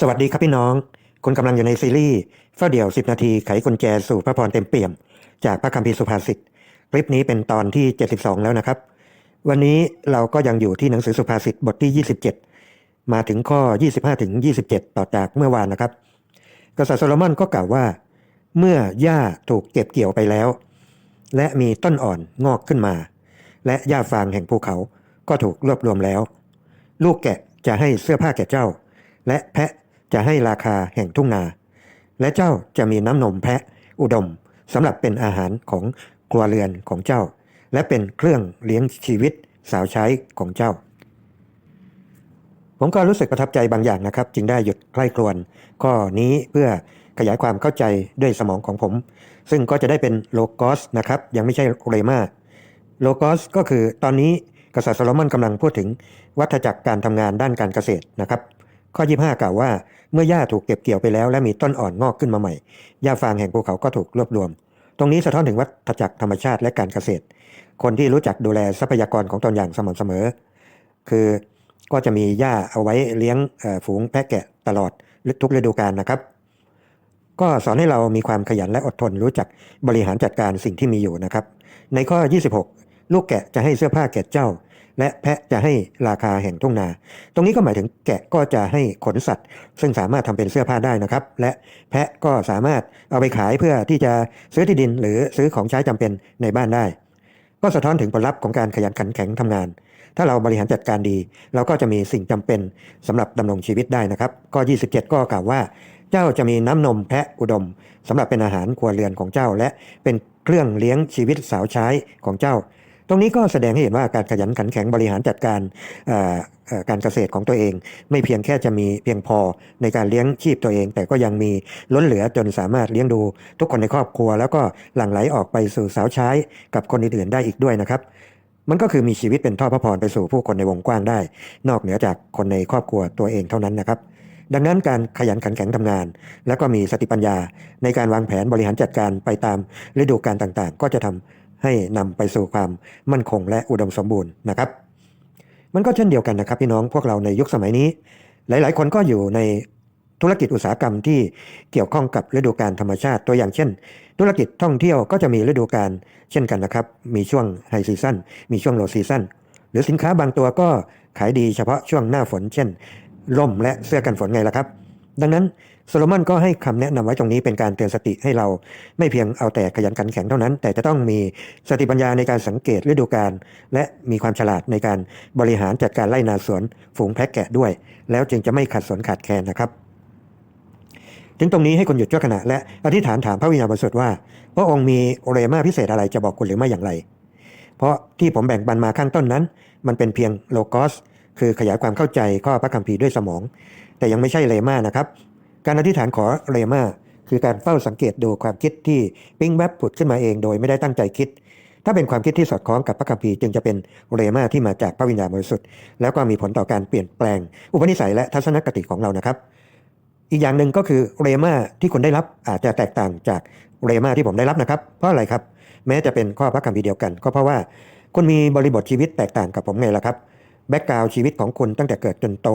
สวัสดีครับพี่น้อง คุณกำลังอยู่ในซีรีส์เฝ้าเดี่ยว 10 นาทีไขกุญแจสู่พระพรเต็มเปี่ยม จากพระคัมภีร์สุภาษิต คลิปนี้เป็นตอนที่ 72 แล้วนะครับ วันนี้เราก็ยังอยู่ที่หนังสือสุภาษิตบทที่ 27 มาถึงข้อ 25ถึง27 ต่อจากเมื่อวานนะครับ กษัตริย์โซโลมอนก็กล่าวว่า เมื่อหญ้าถูกเก็บเกี่ยวไปแล้ว และมีต้นอ่อนงอกขึ้นมา และหญ้าฟางแห่งภูเขาก็ถูกรวบรวมแล้ว ลูกแกะจะให้เสื้อผ้าแก่เจ้า และแพะ จะให้ราคาแห่งทุ่งนา และเจ้าจะมีน้ำนมแพะอุดมสำหรับเป็นอาหารของครัวเรือนของเจ้า และเป็นเครื่องเลี้ยงชีวิตสาวใช้ของเจ้า ผมก็รู้สึกประทับใจบางอย่างนะครับ จึงได้หยุดใกล้ครวนข้อนี้เพื่อขยายความเข้าใจด้วยสมองของผม ซึ่งก็จะได้เป็นโลกอสนะครับ ยังไม่ใช่เรมาโลกอสก็คือตอนนี้กษัตริย์โซโลมอนกำลังพูดถึงวัฏจักรการทำงานด้านการเกษตรนะครับ ข้อ 25 กล่าวว่า เมื่อหญ้าถูกเก็บเกี่ยวไปแล้วและมีต้นอ่อนงอกขึ้นมาใหม่หญ้าฟางแห่งภูเขาก็ถูกรวบรวม ตรงนี้สะท้อนถึงวัฏจักรธรรมชาติและการเกษตร คนที่รู้จักดูแลทรัพยากรของตนอย่างสม่ำเสมอ คือก็จะมีหญ้าเอาไว้เลี้ยงฝูงแพะแกะตลอดทุกฤดูกาลนะครับ ก็สอนให้เรามีความขยันและอดทนรู้จักบริหารจัดการสิ่งที่มีอยู่นะครับ ในข้อ 26 ลูกแกะจะให้เสื้อผ้าแก่เจ้า และแพะจะให้ราคาแห่งทุ่งนา ตรงนี้ก็หมายถึงแกะก็จะให้ขนสัตว์ ซึ่งสามารถทำเป็นเสื้อผ้าได้นะครับ และแพะก็สามารถเอาไปขายเพื่อที่จะซื้อที่ดินหรือซื้อของใช้จำเป็นในบ้านได้ ก็สะท้อนถึงผลลัพธ์ของการขยันขันแข็งทำงาน ถ้าเราบริหารจัดการดี เราก็จะมีสิ่งจำเป็นสำหรับดำรงชีวิตได้นะครับข้อ27 ก็กล่าวว่า เจ้าจะมีน้ำนมแพะอุดมสำหรับเป็นอาหารครัวเรือนของเจ้าและเป็นเครื่องเลี้ยงชีวิตสาวใช้ของเจ้า รงนี้ก็แสดงให้เห็นว่าการขยันขันแข็งบริหารจัดการการเกษตรของตัวเอง ไม่เพียงแค่จะมีเพียงพอในการเลี้ยงชีพตัวเอง แต่ก็ยังมีล้นเหลือจนสามารถเลี้ยงดูทุกคนในครอบครัว แล้วก็หลั่งไหลออกไปสู่สาวใช้กับคนอื่นๆได้อีกด้วยนะครับมันก็คือมีชีวิตเป็นท่อพระพรไปสู่ผู้คนในวงกว้างได้ นอกเหนือจากคนในครอบครัวตัวเองเท่านั้นนะครับ ดังนั้นการขยันขันแข็งทำงาน แล้วก็มีสติปัญญาในการวางแผนบริหารจัดการไปตามฤดูกาลต่างๆ ก็จะทำ ให้นำไปสู่ความมั่นคงและอุดมสมบูรณ์นะครับ มันก็เช่นเดียวกันนะครับพี่น้องพวกเราในยุคสมัยนี้ หลาย ๆ คนก็อยู่ในธุรกิจอุตสาหกรรมที่เกี่ยวข้องกับฤดูกาลธรรมชาติตัวอย่างเช่น ธุรกิจท่องเที่ยวก็จะมีฤดูกาลเช่นกันนะครับ มีช่วงไฮซีซันมีช่วงโลซีซันหรือสินค้าบางตัวก็ขายดีเฉพาะช่วงหน้าฝน เช่นร่มและเสื้อกันฝนไงล่ะครับ ดังนั้นโซโลมอนก็ให้คำแนะนำไว้ตรงนี้เป็นการเตือนสติให้เราไม่เพียงเอาแต่ขยันขันแข็งเท่านั้น แต่จะต้องมีสติปัญญาในการสังเกตฤดูกาลและมีความฉลาดในการบริหารจัดการไล่นาสวนฝูงแพะแกะด้วย แล้วจึงจะไม่ขัดสนขาดแคลนนะครับ ถึงตรงนี้ให้คุณหยุดชั่วขณะและอธิษฐานถามพระวิญญาณบริสุทธิ์ว่าพระองค์มีเรมาพิเศษอะไรจะบอกคุณหรือไม่อย่างไร เพราะที่ผมแบ่งปันมาข้างต้นนั้น มันเป็นเพียงโลกอสคือขยายความเข้าใจข้อพระคัมภีร์ด้วยสมอง แต่ยังไม่ใช่เลมานะครับ การอธิษฐานขอเลมาคือการเฝ้าสังเกตดูความคิดที่ปิ้งแวบผุดขึ้นมาเองโดยไม่ได้ตั้งใจคิด ถ้าเป็นความคิดที่สอดคล้องกับพระคัมภีร์จึงจะเป็นเรมาที่มาจากพระวิญญาณบริสุทธิ์แล้วก็มีผลต่อการเปลี่ยนแปลง อุปนิสัยและทัศนคติของเรานะครับ อีกอย่างหนึ่งก็คือเรมาที่คุณได้รับอาจจะแตกต่างจากเรมาที่ผมได้รับนะครับ เพราะอะไรครับ แม้จะเป็นข้อพระคัมภีร์เดียวกัน ก็เพราะว่าคุณมีบริบทชีวิตแตกต่างกับผมไงล่ะครับแบ็กกราวชีวิตของคุณตั้งแต่เกิดจนโต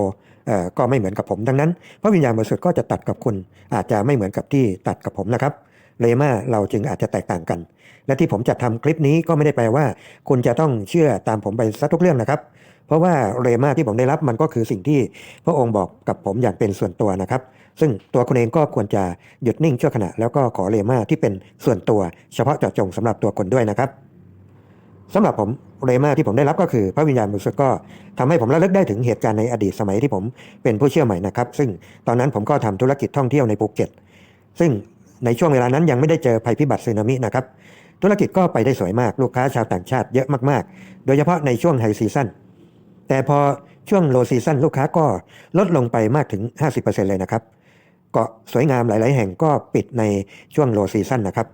ก็ไม่เหมือนกับผมดังนั้น พระวิญญาณบริสุทธิ์ก็จะตัดกับคุณ อาจจะไม่เหมือนกับที่ตัดกับผมนะครับเรมาเราจึงอาจจะแตกต่างกัน และที่ผมจัดทำคลิปนี้ก็ไม่ได้แปลว่า คุณจะต้องเชื่อตามผมไปซะทุกเรื่องนะครับ เพราะว่าเรมาที่ผมได้รับมันก็คือสิ่งที่พระองค์บอกกับผมอย่างเป็นส่วนตัวนะครับ ซึ่งตัวคุณเองก็ควรจะหยุดนิ่งชั่วขณะแล้วก็ขอเรมาที่เป็นส่วนตัว เฉพาะเจาะจงสำหรับตัวคนด้วยนะครับ สำหรับผมเรมาที่ผมได้รับก็คือพระวิญญาณบริสุทธิ์ก็ทำให้ผมระลึกได้ถึงเหตุการณ์ในอดีตสมัยที่ผมเป็นผู้เชื่อใหม่นะครับ ซึ่งตอนนั้นผมก็ทำธุรกิจท่องเที่ยวในภูเก็ต ซึ่งในช่วงเวลานั้นยังไม่ได้เจอภัยพิบัติสึนามินะครับ ธุรกิจก็ไปได้สวยมากลูกค้าชาวต่างชาติเยอะมากๆ โดยเฉพาะในช่วงไฮซีซั่นแต่พอช่วงโลซีซั o นลูกค้าก็ลดลงไปมากถึง 50%เลยนะครับเกาะสวยงามหลาย ๆ แห่งก็ปิดในช่วงโลซีซั o นนะครับ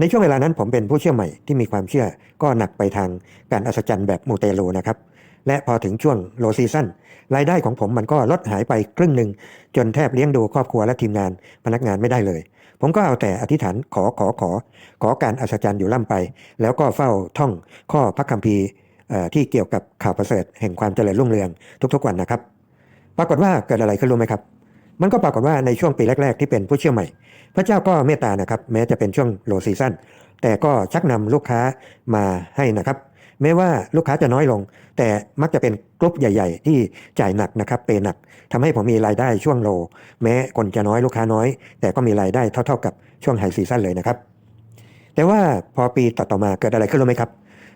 ในช่วงเวลานั้นผมเป็นผู้เชื่อใหม่ที่มีความเชื่อก็หนักไปทางการอัศจรรย์แบบมูเตลูนะครับ และพอถึงช่วงโลซีซั o นรายได้ของผมมันก็ลดหายไปครึ่งหนึ่ง จนแทบเลี้ยงดูครอบครัวและทีมงานพนักงานไม่ได้เลย ผมก็เอาแต่อธิษฐานขอขอขอ ขอการอัศจรรย์อยู่ล่ำไป แล้วก็เฝ้าท่องข้อพระคัมภีร์ที่เกี่ยวกับข่าวประเสริฐแห่งความเจริญรุ่งเรืองทุกๆวันนะครับ ปรากฏว่าเกิดอะไรขึ้นรู้ไหมครับ มันก็ปรากฏว่าในช่วงปีแรก ๆ ที่เป็นผู้เชื่อใหม่ พระเจ้าก็เมตตานะครับแม้จะเป็นช่วงโลซีซั่นแต่ก็ชักนำลูกค้ามาให้นะครับ แม้ว่าลูกค้าจะน้อยลง แต่มักจะเป็นกลุ่มใหญ่ ๆ ที่จ่ายหนักนะครับเปย์หนักทำให้ผมมีรายได้ช่วงโล แม้คนจะน้อยลูกค้าน้อย แต่ก็มีรายได้เท่า ๆ กับช่วงไฮซีซั่นเลยนะครับ แต่ว่าพอปีต่อๆมาเกิดอะไรขึ้นรู้ไหมครับ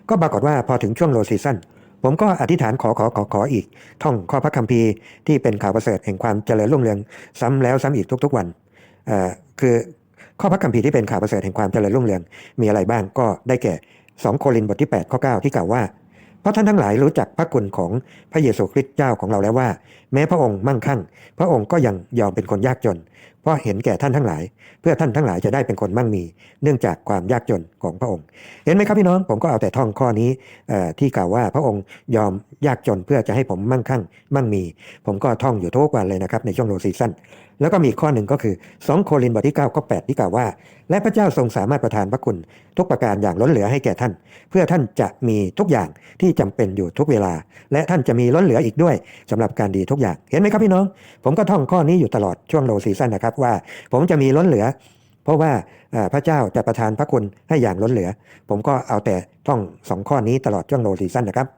ก็ปรากฏว่าพอถึงช่วงโลซีซั่นผมก็อธิษฐานขอขอขอขออีก ท่องข้อพระคัมภีร์ที่เป็นข่าวประเสริฐแห่งความเจริญรุ่งเรืองซ้ำแล้วซ้ำอีกทุก ๆ วันเอ่อ คือข้อพระคัมภีร์ที่เป็นข่าวประเสริฐแห่งความเจริญรุ่งเรืองมีอะไรบ้างก็ได้แก่ 2 โครินธ์บทที่ 8 ข้อ 9 ที่กล่าวว่า เพราะท่านทั้งหลายรู้จักพระคุณของพระเยซูคริสต์เจ้าของเราแล้วว่า แม้พระองค์มั่งคั่ง พระองค์ก็ยังยอมเป็นคนยากจน เพราะเห็นแก่ท่านทั้งหลาย เพื่อท่านทั้งหลายจะได้เป็นคนมั่งมี เนื่องจากความยากจนของพระองค์ เห็นไหมครับพี่น้องผมก็เอาแต่ท่องข้อนี้ที่กล่าวว่าพระองค์ยอมยากจนเพื่อจะให้ผมมั่งคั่ง มั่งมี ผมก็ท่องอยู่ทุกวันเลยนะครับในช่วงโลซีซั่นแล้วก็มีข้อหนึ่งก็คือ 2 โครินธ์บทที่9ข้อ8ที่กล่าวว่า และพระเจ้าทรงสามารถประทานพระคุณ ทุกประการอย่างล้นเหลือให้แก่ท่าน เพื่อท่านจะมีทุกอย่างที่จำเป็นอยู่ทุกเวลา และท่านจะมีล้นเหลืออีกด้วยสำหรับการดีทุกอย่างเห็นไหมครับพี่น้อง ผมก็ท่องข้อนี้อยู่ตลอดช่วงโลซีซั่นนะครับว่า ผมจะมีล้นเหลือ เพราะว่าพระเจ้าจะประทานพระคุณให้อย่างล้นเหลือ ผมก็เอาแต่ท่องสองข้อนี้ตลอดช่วงโลซีซั่นนะครับ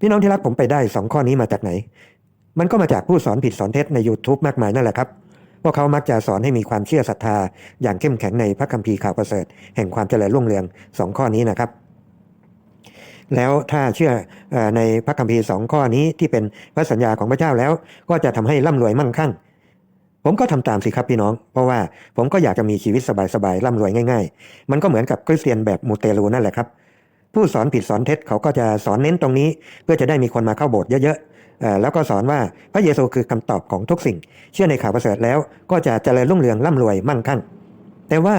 พี่น้องที่รักผมไปได้สองข้อนี้มาจากไหน มันก็มาจากผู้สอนผิดสอนเท็จใน YouTube มากมายนั่นแหละครับพวกเขามักจะสอนให้มีความเชื่อศรัทธา อย่างเข้มแข็งในพระคัมภีร์ข่าวประเสริฐ แห่งความเจริญรุ่งเรืองสองข้อนี้นะครับ แล้วถ้าเชื่อในพระคัมภีร์สองข้อนี้ที่เป็นพระสัญญาของพระเจ้าแล้ว ก็จะทำให้ร่ำรวยมั่งคั่ง ผมก็ทำตามสิครับพี่น้อง เพราะว่าผมก็อยากจะมีชีวิตสบายๆร่ำรวยง่าย ๆ มันก็เหมือนกับคริสเตียนแบบมูเตลูนั่นแหละครับ ผู้สอนผิดสอนเท็จเขาก็จะสอนเน้นตรงนี้ เพื่อจะได้มีคนมาเข้าโบสถ์เยอะๆแล้วก็สอนว่าพระเยซูคือคำตอบของทุกสิ่ง เชื่อในข่าวประเสริฐแล้ว ก็จะเจริญรุ่งเรืองร่ำรวยมั่งคั่ง แต่ว่า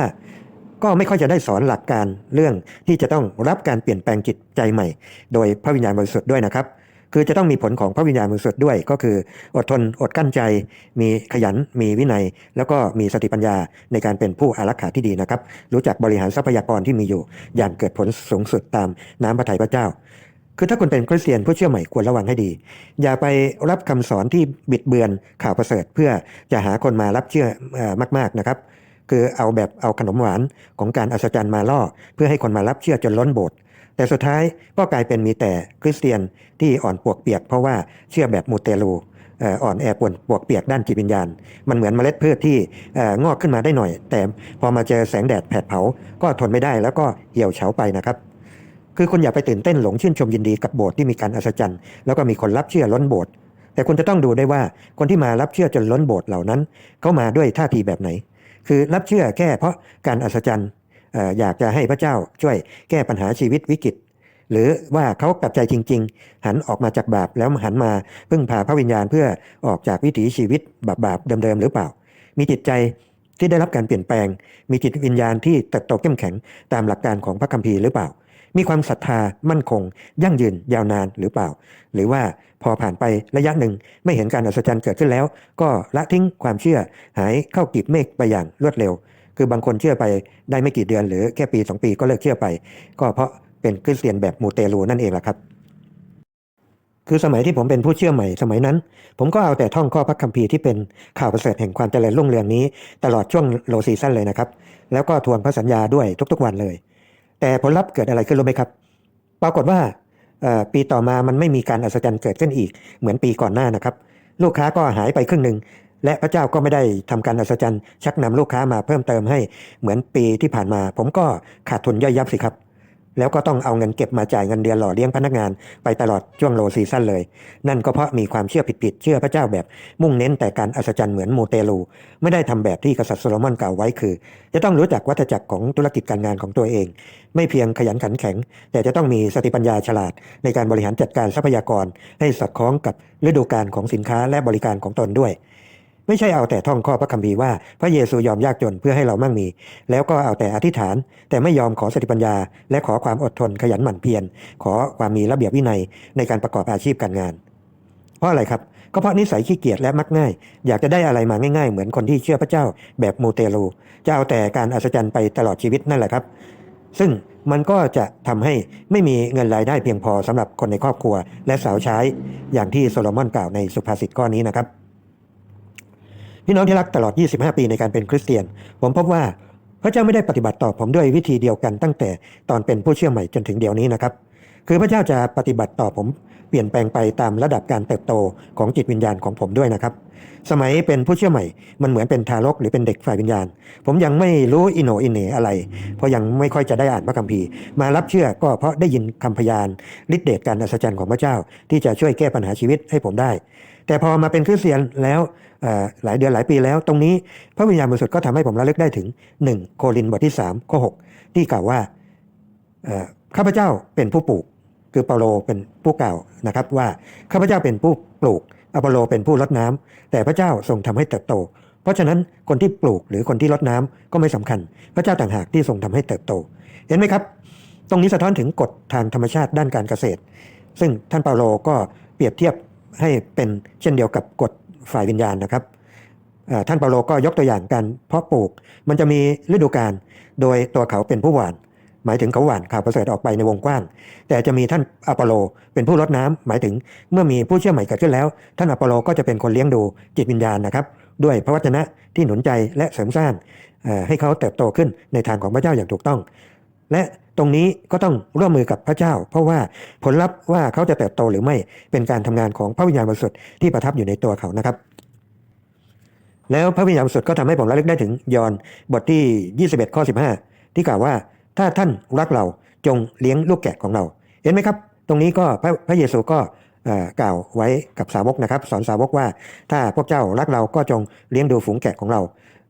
ก็ไม่ค่อยจะได้สอนหลักการเรื่องที่จะต้องรับการเปลี่ยนแปลงจิตใจใหม่ โดยพระวิญญาณบริสุทธิ์ด้วยนะครับ คือจะต้องมีผลของพระวิญญาณบริสุทธิ์ด้วย ก็คืออดทนอดกั้นใจ มีขยันมีวินัย แล้วก็มีสติปัญญาในการเป็นผู้อารักขาที่ดีนะครับ รู้จักบริหารทรัพยากรที่มีอยู่ อย่างเกิดผลสูงสุดตามน้ำพระทัยพระเจ้าคือถ้าคุณเป็นคริสเตียนผู้เชื่อใหม่ควรระวังให้ดี อย่าไปรับคำสอนที่บิดเบือนข่าวประเสริฐ เพื่อจะหาคนมารับเชื่ออมาก ๆนะครับ คือเอาแบบเอาขนมหวานของการอัศจรรย์มาล่อ เพื่อให้คนมารับเชื่อจนล้นโบสถ์ แต่สุดท้ายก็กลายเป็นมีแต่คริสเตียนที่อ่อนปวกเปียก เพราะว่าเชื่อแบบมูเตลูอ่อนแอปวนปวกเปียกด้านจิตวิญญาณ มันเหมือนเมล็ดพืชที่งอกขึ้นมาได้หน่อย แต่พอมาเจอแสงแดดแผดเผา ก็ทนไม่ได้แล้วก็เหี่ยวเฉาไปนะครับ คือคุณอย่าไปตื่นเต้นหลงชื่นชมยินดีกับโบสถ์ที่มีการอัศจรรย์ แล้วก็มีคนรับเชื่อล้นโบสถ์แต่คุณจะต้องดูได้ว่าคนที่มารับเชื่อจนล้นโบสถ์เหล่านั้น เขามาด้วยท่าทีแบบไหน คือรับเชื่อแค่เพราะการอัศจรรย์ อยากจะให้พระเจ้าช่วยแก้ปัญหาชีวิตวิกฤตหรือว่าเขากลับใจจริง ๆ หันออกมาจากบาปแล้วหันมาพึ่งพาพระวิญญาณเพื่อออกจากวิถีชีวิตบาปๆเดิมๆหรือเปล่า มีจิตใจที่ได้รับการเปลี่ยนแปลง มีจิตวิญญาณที่เติบโตเข้มแข็งตามหลักการของพระคัมภีร์หรือเปล่า มีความศรัทธามั่นคง ยั่งยืนยาวนานหรือเปล่า หรือว่าพอผ่านไประยะหนึ่งไม่เห็นการอัศจรรย์เกิดขึ้นแล้ว ก็ละทิ้งความเชื่อหายเข้ากีบเมฆไปอย่างรวดเร็ว คือบางคนเชื่อไปได้ไม่กี่เดือนหรือแค่ปีสองปีก็เลิกเชื่อไป ก็เพราะเป็นคริสเตียนแบบมูเตลูนั่นเองแหละครับ คือสมัยที่ผมเป็นผู้เชื่อใหม่สมัยนั้น ผมก็เอาแต่ท่องข้อพระคัมภีร์ที่เป็นข่าวประเสริฐแห่งความเจริญรุ่งเรืองนี้ ตลอดช่วงโลซีซั่นเลยนะครับ แล้วก็ทวงพระสัญญาด้วยทุกๆวันเลย แต่ผลลัพธ์เกิดอะไรขึ้นรู้ไหมครับ ปรากฏว่าปีต่อมามันไม่มีการอัศจรรย์เกิดขึ้นอีกเหมือนปีก่อนหน้านะครับ ลูกค้าก็หายไปครึ่งหนึ่ง และพระเจ้าก็ไม่ได้ทำการอัศจรรย์ชักนำลูกค้ามาเพิ่มเติมให้เหมือนปีที่ผ่านมา ผมก็ขาดทุนย่อยยับสิครับ แล้วก็ต้องเอาเงินเก็บมาจ่ายเงินเดือนหล่อเลี้ยงพนักงานไปตลอดช่วงโลซีซั่นเลย นั่นก็เพราะมีความเชื่อผิดๆเชื่อพระเจ้าแบบมุ่งเน้นแต่การอัศจรรย์เหมือนโมเตลู ไม่ได้ทำแบบที่กษัตริย์โซโลมอนกล่าวไว้คือ จะต้องรู้จักวัฏจักรของธุรกิจการงานของตัวเอง ไม่เพียงขยันขันแข็ง แต่จะต้องมีสติปัญญาฉลาด ในการบริหารจัดการทรัพยากร ให้สอดคล้องกับฤดูกาลของสินค้าและบริการของตนด้วย ไม่ใช่เอาแต่ท่องข้อพระคัมภีร์ว่าพระเยซูยอมยากจนเพื่อให้เรามั่งมี แล้วก็เอาแต่อธิษฐาน แต่ไม่ยอมขอสติปัญญา และขอความอดทนขยันหมั่นเพียรขอความมีระเบียบวินัยในการประกอบอาชีพการงาน เพราะอะไรครับก็เพราะนิสัยขี้เกียจและมักง่าย อยากจะได้อะไรมาง่าย ๆ เหมือนคนที่เชื่อพระเจ้าแบบมูเตลูจะเอาแต่การอัศจรรย์ไปตลอดชีวิตนั่นแหละครับ ซึ่งมันก็จะทำให้ไม่มีเงินรายได้เพียงพอสำหรับคนในครอบครัว และสาวใช้อย่างที่โซโลมอนกล่าวในสุภาษิตข้อนี้นะครับ พี่น้องที่รักตลอด 25 ปีในการเป็นคริสเตียน ผมพบว่าพระเจ้าไม่ได้ปฏิบัติต่อผมด้วยวิธีเดียวกันตั้งแต่ตอนเป็นผู้เชื่อใหม่จนถึงเดี๋ยวนี้นะครับ คือพระเจ้าจะปฏิบัติต่อผมเปลี่ยนแปลงไปตามระดับการเติบโตของจิตวิญญาณของผมด้วยนะครับ สมัยเป็นผู้เชื่อใหม่ มันเหมือนเป็นทารกหรือเป็นเด็กฝ่ายวิญญาณ ผมยังไม่รู้อิโหนอินเนอะไร เพราะยังไม่ค่อยจะได้อ่านพระคัมภีร์ มารับเชื่อก็เพราะได้ยินคำพยานฤทธิเดชการอัศจรรย์ของพระเจ้า ที่จะช่วยแก้ปัญหาชีวิตให้ผมได้ แต่พอมาเป็นคริสเตียนแล้ว หลายเดือนหลายปีแล้ว ตรงนี้พระวิญญาณบริสุทธิ์ก็ทำให้ผมระลึกได้ถึง 1 โครินบทที่3ข้อ6ที่กล่าวว่าข้าพเจ้าเป็นผู้ปลูก คือเปาโลเป็นผู้กล่าวนะครับว่าข้าพเจ้าเป็นผู้ปลูกอโปโลเป็นผู้รดน้ำแต่พระเจ้าทรงทำให้เติบโต เพราะฉะนั้นคนที่ปลูกหรือคนที่รดน้ำก็ไม่สำคัญ พระเจ้าต่างหากที่ทรงทำให้เติบโต เห็นไหมครับ ตรงนี้สะท้อนถึงกฎทางธรรมชาติด้านการเกษตร ซึ่งท่านเปาโลก็เปรียบเทียบให้เป็นเช่นเดียวกับกฎ ฝ่ายวิญญาณนะครับท่านเปาโลก็ยกตัวอย่างการเพาะปลูก มันจะมีฤดูกาลโดยตัวเขาเป็นผู้หว่าน หมายถึงเขาหว่านข่าวประเสริฐออกไปในวงกว้าง แต่จะมีท่านอปโลเป็นผู้รดน้ำหมายถึงเมื่อมีผู้เชื่อใหม่เกิดขึ้นแล้ว ท่านอปโลก็จะเป็นคนเลี้ยงดูจิตวิญญาณนะครับ ด้วยพระวจนะที่หนุนใจและเสริมสร้างให้เขาเติบโตขึ้นในทางของพระเจ้าอย่างถูกต้อง และตรงนี้ก็ต้องร่วมมือกับพระเจ้า เพราะว่าผลลัพธ์ว่าเขาจะเติบโตหรือไม่เป็นการทำงานของพระวิญญาณบริสุทธิ์ที่ประทับอยู่ในตัวเขานะครับ แล้วพระวิญญาณบริสุทธิ์ก็ทำให้ผมระลึกได้ถึงยอห์นบทที่ 21 ข้อ 15 ที่กล่าวว่าถ้าท่านรักเราจงเลี้ยงลูกแกะของเรา เห็นไหมครับ ตรงนี้ก็พระพระเยซูก็กล่าวไว้กับสาวกนะครับ สอนสาวกว่าถ้าพวกเจ้ารักเราก็จงเลี้ยงดูฝูงแกะของเรา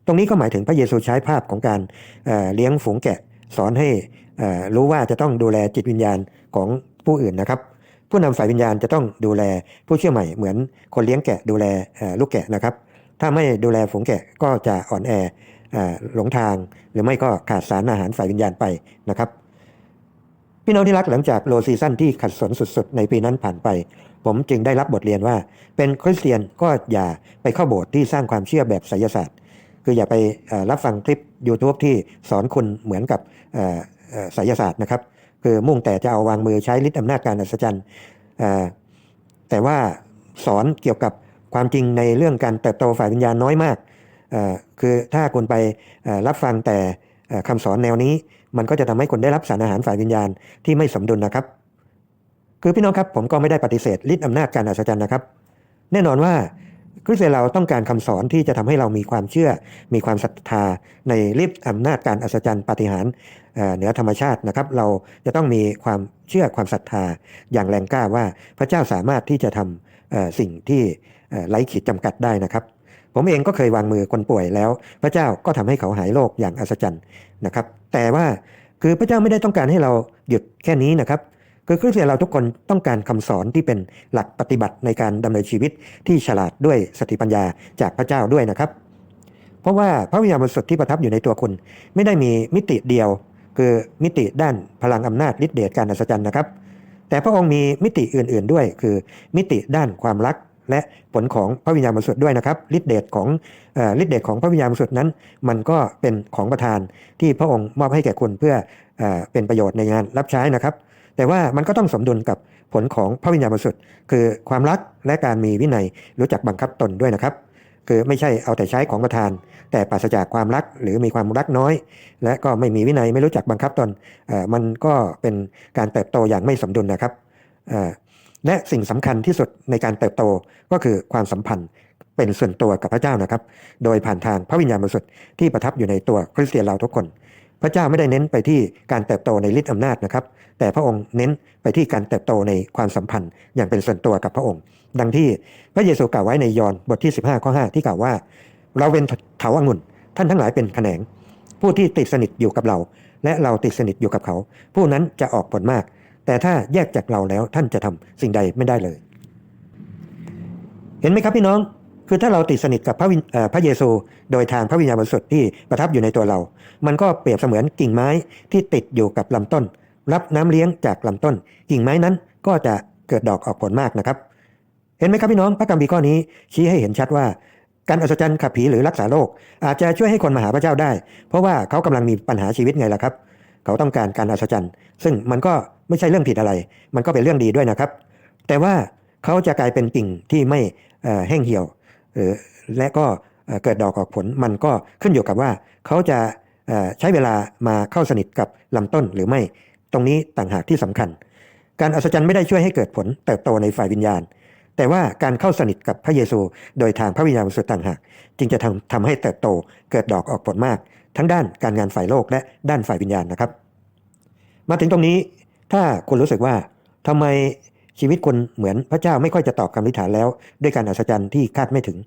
ตรงนี้ก็หมายถึงพระเยซูใช้ภาพของการเเลี้ยงฝูงแกะ สอนให้รู้ว่าจะต้องดูแลจิตวิญญาณของผู้อื่นนะครับ ผู้นำฝ่ายวิญญาณจะต้องดูแลผู้เชื่อใหม่เหมือนคนเลี้ยงแกะดูแลลูกแกะนะครับ ถ้าไม่ดูแลฝูงแกะก็จะอ่อนแอหลงทาง หรือไม่ก็ขาดสารอาหารฝ่ายวิญญาณไปนะครับพี่น้องที่รักหลังจากโลซีซั่นที่ขัดสนสุดๆ ในปีนั้นผ่านไป ผมจึงได้รับบทเรียนว่า เป็นคริสเตียนก็อย่าไปเข้าโบสถ์ที่สร้างความเชื่อแบบไสยศาสตร์ คืออย่าไปรับฟังคลิป YouTube ที่สอนคุณเหมือนกับไสยศาสตร์นะครับ คือมุ่งแต่จะเอาวางมือใช้ฤทธิ์อำนาจการอัศจรรย์แต่ว่าสอนเกี่ยวกับความจริงในเรื่องการเติบโตฝ่ายวิญญาณน้อยมาก คือถ้าคุณไปรับฟังแต่คำสอนแนวนี้ มันก็จะทำให้คุณได้รับสารอาหารฝ่ายวิญญาณที่ไม่สมดุลนะครับ คือพี่น้องครับผมก็ไม่ได้ปฏิเสธฤทธิ์อำนาจการอัศจรรย์นะครับ แน่นอนว่า คริสเตียนเราต้องการคำสอนที่จะทำให้เรามีความเชื่อ มีความศรัทธาในฤทธิ์อำนาจการอัศจรรย์ปาฏิหาริย์เหนือธรรมชาตินะครับ เราจะต้องมีความเชื่อความศรัทธาอย่างแรงกล้าว่าพระเจ้าสามารถที่จะทำเอ่อสิ่งที่ไร้ขีดจำกัดได้นะครับ ผมเองก็เคยวางมือคนป่วยแล้ว พระเจ้าก็ทำให้เขาหายโรคอย่างอัศจรรย์นะครับ แต่ว่าคือพระเจ้าไม่ได้ต้องการให้เราหยุดแค่นี้นะครับ คือคริสเตียนเราทุกคนต้องการคำสอนที่เป็นหลักปฏิบัติในการดำเนินชีวิตที่ฉลาดด้วยสติปัญญาจากพระเจ้าด้วยนะครับ เพราะว่าพระวิญญาณบริสุทธิ์ที่ประทับอยู่ในตัวคุณ ไม่ได้มีมิติเดียว คือมิติด้านพลังอำนาจฤทธิเดชการอัศจรรย์นะครับ แต่พระองค์มีมิติอื่น ๆด้วย คือมิติด้านความรักและผลของพระวิญญาณบริสุทธิ์ด้วยนะครับฤทธิเดชของฤทธิเดชของพระวิญญาณบริสุทธิ์นั้น มันก็เป็นของประทานที่พระองค์มอบให้แก่คุณเพื่อเอ่อเป็นประโยชน์ในงานรับใช้นะครับ แต่ว่ามันก็ต้องสมดุลกับผลของพระวิญญาณบริสุทธิ์คือความรักและการมีวินัยรู้จักบังคับตนด้วยนะครับ คือไม่ใช่เอาแต่ใช้ของประทาน แต่ปราศจากความรักหรือมีความรักน้อย และก็ไม่มีวินัยไม่รู้จักบังคับตนมันก็เป็นการเติบโตอย่างไม่สมดุลนะครับและสิ่งสำคัญที่สุดในการเติบโตก็คือความสัมพันธ์เป็นส่วนตัวกับพระเจ้านะครับ โดยผ่านทางพระวิญญาณบริสุทธิ์ที่ประทับอยู่ในตัวคริสเตียนเราทุกคน พระเจ้าไม่ได้เน้นไปที่การเติบโตในฤทธิอำนาจนะครับ แต่พระองค์เน้นไปที่การเติบโตในความสัมพันธ์อย่างเป็นส่วนตัวกับพระองค์ ดังที่พระเยซูกล่าวไว้ในยอห์นบทที่ 15ข้อ5ที่กล่าวว่า เราเป็นเถาองุ่นท่านทั้งหลายเป็นแขนง ผู้ที่ติดสนิทอยู่กับเรา และเราติดสนิทอยู่กับเขา ผู้นั้นจะออกผลมาก แต่ถ้าแยกจากเราแล้วท่านจะทำสิ่งใดไม่ได้เลย เห็นไหมครับพี่น้อง คือถ้าเราติดสนิทกับพระเอ่อพระเยซู โดยทางพระวิญญาณบริสุทธิ์ที่ประทับอยู่ในตัวเรา มันก็เปรียบเสมือนกิ่งไม้ที่ติดอยู่กับลำต้น รับน้ำเลี้ยงจากลำต้น กิ่งไม้นั้นก็จะเกิดดอกออกผลมากนะครับ เห็นไหมครับพี่น้องพระกัมภีข้อนี้ชี้ให้เห็นชัดว่า การอัศจรรย์ขับผีหรือรักษาโรคอาจจะช่วยให้คนมาหาพระเจ้าได้ เพราะว่าเขากำลังมีปัญหาชีวิตไงล่ะครับ เขาต้องการการอัศจรรย์ ซึ่งมันก็ไม่ใช่เรื่องผิดอะไร มันก็เป็นเรื่องดีด้วยนะครับ แต่ว่าเขาจะกลายเป็นกิ่งที่ไม่แห้งเหี่ยว เอ่อและก็เกิดดอกออกผลมันก็ขึ้นอยู่กับว่าเขาจะใช้เวลามาเข้าสนิทกับลำต้นหรือไม่ ตรงนี้ต่างหากที่สำคัญ การอัศจรรย์ไม่ได้ช่วยให้เกิดผลเติบโตในฝ่ายวิญญาณ แต่ว่าการเข้าสนิทกับพระเยซู โดยทางพระวิญญาณบริสุทธิ์ต่างหาก จึงจะทำทำให้เติบโตเกิดดอกออกผลมาก ทั้งด้านการงานฝ่ายโลกและด้านฝ่ายวิญญาณนะครับ มาถึงตรงนี้ถ้าคุณรู้สึกว่าทำไม ชีวิตคุณเหมือนพระเจ้าไม่ค่อยจะตอบคำอธิษฐานแล้ว ด้วยการอัศจรรย์ที่คาดไม่ถึง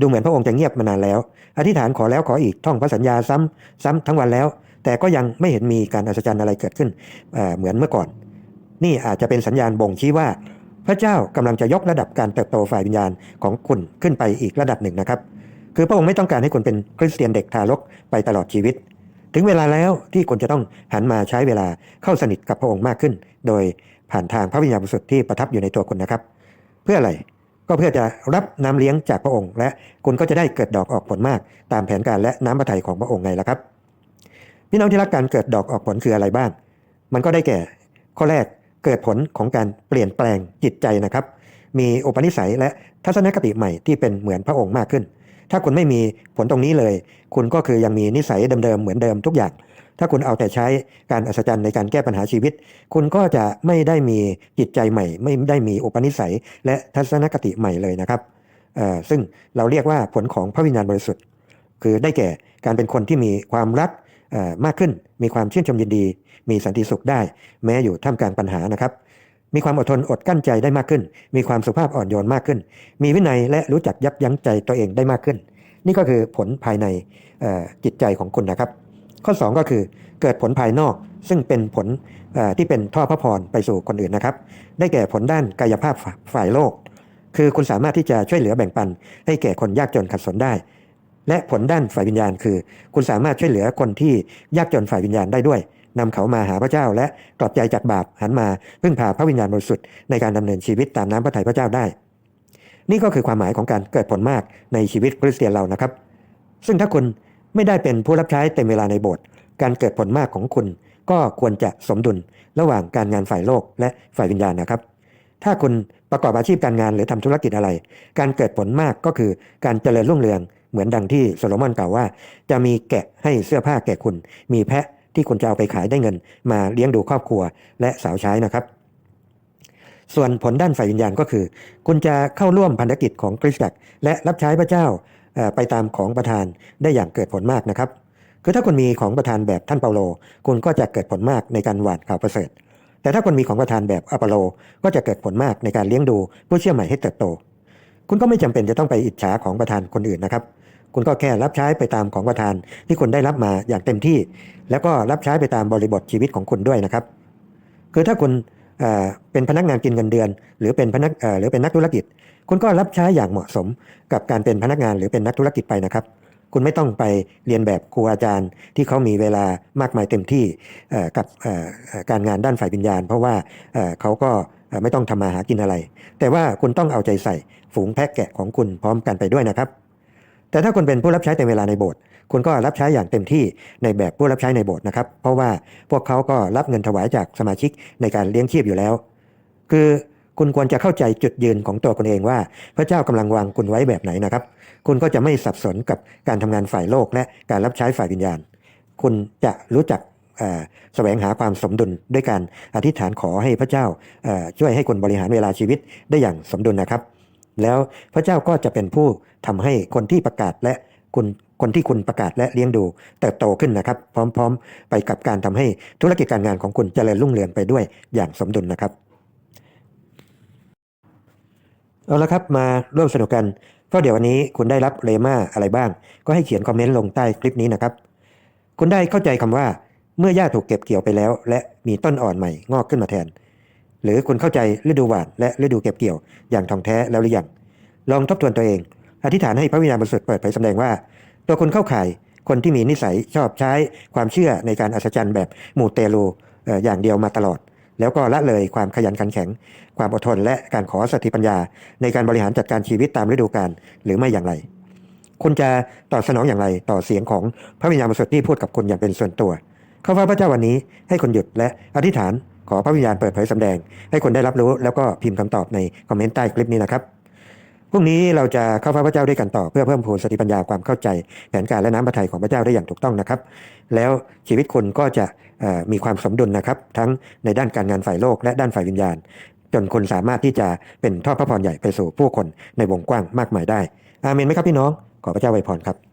ดูเหมือนพระองค์จะเงียบมานานแล้ว อธิษฐานขอแล้วขออีกท่องพระสัญญาซ้ำซ้ำทั้งวันแล้ว แต่ก็ยังไม่เห็นมีการอัศจรรย์อะไรเกิดขึ้นเเหมือนเมื่อก่อน นี่อาจจะเป็นสัญญาณบ่งชี้ว่า พระเจ้ากำลังจะยกระดับการเติบโตฝ่ายวิญญาณของคุณขึ้นไปอีกระดับหนึ่งนะครับ คือพระองค์ไม่ต้องการให้คุณเป็นคริสเตียนเด็กทารกไปตลอดชีวิตถึงเวลาแล้วที่คุณจะต้องหันมาใช้เวลาเข้าสนิทกับพระองค์มากขึ้น โดย ผ่านทางพระวิญญาณบริสุทธิ์ที่ประทับอยู่ในตัวคุณนะครับ เพื่ออะไรก็เพื่อจะรับน้ำเลี้ยงจากพระองค์ และคุณก็จะได้เกิดดอกออกผลมาก ตามแผนการและน้ำพระทัยของพระองค์ไงล่ะครับ พี่น้องที่รักการเกิดดอกออกผลคืออะไรบ้าง มันก็ได้แก่ ข้อแรกเกิดผลของการเปลี่ยนแปลงจิตใจนะครับ มีอุปนิสัยและทัศนคติใหม่ที่เป็นเหมือนพระองค์มากขึ้น ถ้าคุณไม่มีผลตรงนี้เลย คุณก็คือยังมีนิสัยเดิมๆเหมือนเดิมทุกอย่าง ถ้าคุณเอาแต่ใช้การอัศจรรย์ในการแก้ปัญหาชีวิต คุณก็จะไม่ได้มีจิตใจใหม่ ไม่ได้มีอุปนิสัย และทัศนคติใหม่เลยนะครับซึ่งเราเรียกว่าผลของพระวิญญาณบริสุทธิ์ คือได้แก่การเป็นคนที่มีความรักมากขึ้น มีความชื่นชมยินดี มีสันติสุขได้ แม้อยู่ท่ามกลางปัญหานะครับมีความอดทนอดกั้นใจได้มากขึ้น มีความสุภาพอ่อนโยนมากขึ้น มีวินัยและรู้จักยับยั้งใจตัวเองได้มากขึ้น นี่ก็คือผลภายในจิตใจของคุณนะครับ ข้อ 2 ก็คือเกิดผลภายนอกซึ่งเป็นผลที่เป็นท่อพระพรไปสู่คนอื่นนะครับ ได้แก่ผลด้านกายภาพฝ่าฝ่ายโลก คือคุณสามารถที่จะช่วยเหลือแบ่งปัน ให้แก่คนยากจนขัดสนได้ และผลด้านฝ่ายวิญญาณ คือ คุณสามารถช่วยเหลือคนที่ยากจนฝ่ายวิญญาณได้ด้วยนำเขามาหาพระเจ้า และกลับใจจากบาปหันมาพึ่งพาพระวิญญาณบริสุทธิ์ในการดำเนินชีวิตตามน้ำพระทัยพระเจ้าได้ นี่ก็คือความหมายของการเกิดผลมากในชีวิตคริสเตียนเรานะครับ ซึ่งถ้าคุณ ไม่ได้เป็นผู้รับใช้เต็มเวลาในโบสถ์การเกิดผลมากของคุณ ก็ควรจะสมดุลระหว่างการงานฝ่ายโลกและฝ่ายวิญญาณนะครับ ถ้าคุณประกอบอาชีพการงานหรือทำธุรกิจอะไร การเกิดผลมากก็คือการเจริญรุ่งเรืองเหมือนดังที่โซโลมอนกล่าวว่า จะมีแกะให้เสื้อผ้าแก่คุณ มีแพะที่คุณจะเอาไปขายได้เงิน มาเลี้ยงดูครอบครัวและสาวใช้นะครับ ส่วนผลด้านฝ่ายวิญญาณก็คือ คุณจะเข้าร่วมพันธกิจของคริสตจักรและรับใช้พระเจ้า ไปตามของประธานได้อย่างเกิดผลมากนะครับ คือถ้าคุณมีของประธานแบบท่านเปาโล คุณก็จะเกิดผลมากในการหวานข่าวประเสริฐ แต่ถ้าคุณมีของประธานแบบอปโล ก็จะเกิดผลมากในการเลี้ยงดูผู้เชื่อใหม่ให้เติบโต คุณก็ไม่จำเป็นจะต้องไปอิจฉาของประธานคนอื่นนะครับ คุณก็แค่รับใช้ไปตามของประธานที่คุณได้รับมาอย่างเต็มที่ แล้วก็รับใช้ไปตามบริบทชีวิตของคุณด้วยนะครับ คือถ้าคุณ เป็นพนักงานกินเงินเดือน หรือเป็นพนักหรือเป็นนักธุรกิจ คุณก็รับใช้อย่างเหมาะสมกับการเป็นพนักงานหรือเป็นนักธุรกิจไปนะครับ คุณไม่ต้องไปเรียนแบบครูอาจารย์ที่เขามีเวลามากมายเต็มที่กับการงานด้านฝ่ายวิญญาณ เพราะว่าเขาก็ไม่ต้องทำมาหากินอะไร แต่ว่าคุณต้องเอาใจใส่ฝูงแพะแกะของคุณพร้อมกันไปด้วยนะครับ แต่ถ้าคุณเป็นผู้รับใช้เต็มเวลาในโบสถ์คุณก็รับใช้อย่างเต็มที่ในแบบผู้รับใช้ในโบสถ์นะครับ เพราะว่าพวกเขาก็รับเงินถวายจากสมาชิกในการเลี้ยงชีพอยู่แล้ว คือคุณควรจะเข้าใจจุดยืนของตัวคุณเองว่า พระเจ้ากำลังวางคุณไว้แบบไหนนะครับ คุณก็จะไม่สับสนกับการทำงานฝ่ายโลกและการรับใช้ฝ่ายวิญญาณ คุณจะรู้จักแสวงหาความสมดุลด้วยการอธิษฐานขอให้พระเจ้าช่วยให้คุณบริหารเวลาชีวิตได้อย่างสมดุลนะครับ แล้วพระเจ้าก็จะเป็นผู้ทำให้คนที่ประกาศและคุณคนที่คุณประกาศและเลี้ยงดูเติบโตขึ้นนะครับ พร้อมๆ ไปกับการทำให้ธุรกิจการงานของคุณเจริญรุ่งเรืองไปด้วยอย่างสมดุลนะครับเอาละครับมาร่วมสนุกกันเพราะเดี๋ยววันนี้คุณได้รับเลมาอะไรบ้าง ก็ให้เขียนคอมเมนต์ลงใต้คลิปนี้นะครับ คุณได้เข้าใจคำว่า เมื่อหญ้าถูกเก็บเกี่ยวไปแล้ว และมีต้นอ่อนใหม่งอกขึ้นมาแทน หรือคุณเข้าใจฤดูหวานและฤดูเก็บเกี่ยวอย่างท่องแท้แล้วหรือยังลองทบทวนตัวเอง อธิษฐานให้พระวิญญาณบริสุทธิ์เปิดเผยแสดงว่า ตัวคุณเข้าข่ายคนที่มีนิสัยชอบใช้ความเชื่อในการอัศจรรย์แบบหมู่เตลูอย่างเดียวมาตลอด แล้วก็ละเลยความขยันขันแข็ง ความอดทนและการขอสติปัญญา ในการบริหารจัดการชีวิตตามฤดูกาลหรือไม่อย่างไร คุณจะตอบสนองอย่างไรต่อเสียงของพระวิญญาณบริสุทธิ์ที่พูดกับคุณอย่างเป็นส่วนตัว ข้าว่าพระเจ้าวันนี้ให้คุณหยุดและอธิษฐาน ขอพระวิญญาณเปิดเผยสำแดง ให้คนได้รับรู้แล้วก็พิมพ์คำตอบในคอมเมนต์ใต้คลิปนี้นะครับพรุ่งนี้เราจะเข้าพระเจ้าด้วยกันต่อเพื่อเพิ่มพูนสติปัญญาความเข้าใจแผนการและน้ำพระทัยของพระเจ้าได้อย่างถูกต้องนะครับ แล้วชีวิตคุณก็จะมีความสมดุลนะครับ ทั้งในด้านการงานฝ่ายโลกและด้านฝ่ายวิญญาณ จนคุณสามารถที่จะเป็นท่อพระพรใหญ่ไปสู่ผู้คนในวงกว้างมากมายได้ อาเมนไหมครับพี่น้อง ขอพระเจ้าไวพรครับ